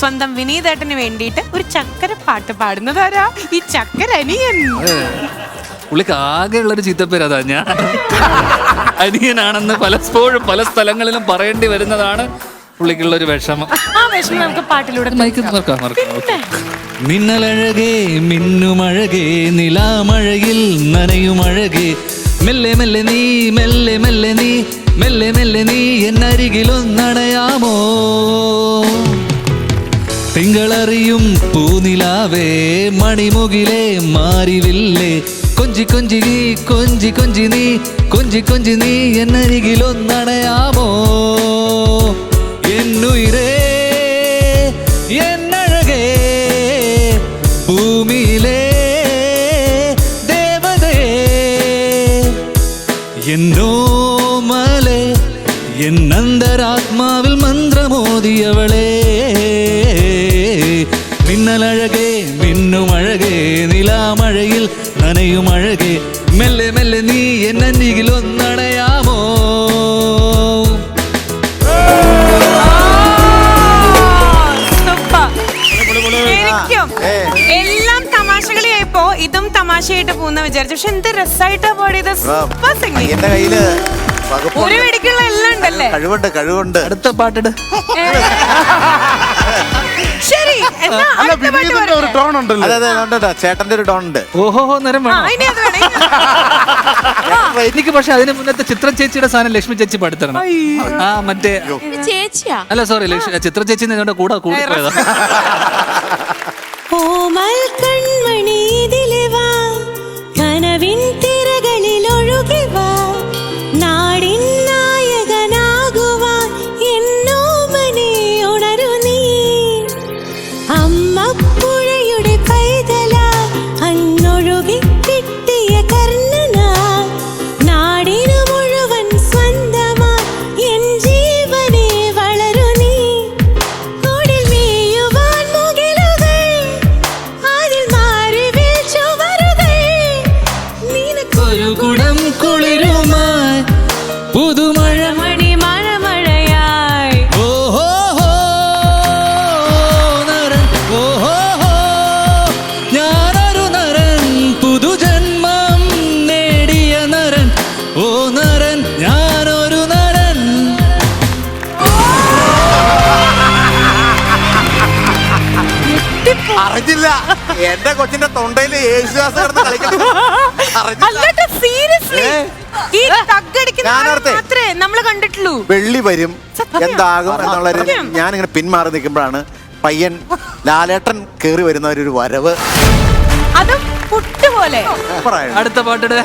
സ്വന്തം വിനീതേട്ടന് വേണ്ടിയിട്ട് ഒരു ചക്കര പാട്ട് പാടുന്നത് ആരാ? ഈ ചക്കര അനിയൻ. പുള്ളിക്ക് ആകെയുള്ളൊരു ചീത്തപ്പേര് അതാ ഞാൻ. അനിയനാണെന്ന് പലപ്പോഴും പല സ്ഥലങ്ങളിലും പറയേണ്ടി വരുന്നതാണ് പുള്ളിക്കുള്ള ഒരു വിഷമം. ആ വിഷമം നമുക്ക് പാട്ടിലൂടെ മൈക്ക് മറക്കാം മറക്കാം മിന്നലഴകേ മിന്നുമഴകേ നിലാമഴയിൽ നനയുമഴകേ. മെല്ലെ മെല്ലെ നീ മെല്ലെ മെല്ലെ നീ മെല്ലെ മെല്ലെ നീ എന്നരികിലൊന്നണയാമോ? திங்களறியும் பூநிலாவே மணிமுகிலே மாறிவில்லே. கொஞ்சி கொஞ்சி நீ கொஞ்சி கொஞ்சி நீ கொஞ்சி கொஞ்சி நீ என் அருகில் ஒன்னடையாமோ? என் உயிரே என் அழகே பூமியிலே தேவதே. என்னோ மலே என் அந்தராத்மாவில் மந்திரமோதியவளே. നനയുമഴകേ മെല്ലെ മെല്ലെ നീ എന്നരികിലൊന്നണയാമോ ഒന്നണയാമോ? എല്ലാം തമാശകളിയായപ്പോ ഇതും തമാശയായിട്ട് പോകുന്ന വിചാരിച്ചു. പക്ഷെ എന്ത് രസമായിട്ടാ പാടിയത്. സൂപ്പർ സിംഗിങ് എന്റെ കയ്യിൽ ഒരു വെടിക്കുള്ള എല്ലാം ഉണ്ടല്ലേ? കഴിവുണ്ട് കഴിവുണ്ട്. അടുത്ത പാട്ടിട്. അല്ല വിനീതിന്റെ ഒരു? ടോൺ ഉണ്ടല്ലോ. അതെ അതെ ഉണ്ട്. ചേട്ടന്റെ ഒരു ടോൺ ഉണ്ട്. ഓഹോ നേരം ആ, വേണം? ഇനി അത് വേണം, ഇനി അത് വേണം. എനിക്ക് പക്ഷെ അതിന് മുന്നത്തെ ചിത്ര ചേച്ചിയുടെ സാധനം ലക്ഷ്മി ചേച്ചി പാടിത്തരണം. ആ മറ്റേ ചേച്ചിയാ? അല്ല സോറി ചിത്ര ചേച്ചി നിങ്ങളുടെ കൂടെ കൂടെ പോയതാ. ഓമൽ എന്റെ കൊച്ചിന്റെ തൊണ്ടയിൽ യേശുദാസ് കിടന്ന് അല്ലട്ടോ സീരിയസ്ലി ഏ? ഈ തగ్గടിക്കുന്ന ആളെ ഞാനോർത്തെ. മാത്രമേ നമ്മൾ കണ്ടിട്ടുള്ളൂ വെള്ളി വരും. എന്താകും എന്നുള്ളൊരു. ഞാനിങ്ങനെ പിന്മാറി നിൽക്കുമ്പോഴാണ് പയ്യൻ ലാലേട്ടൻ കേറി വരുന്ന ഒരു വരവ് അതും പുട്ടുപോലെ. അടുത്ത പാട്ടിട്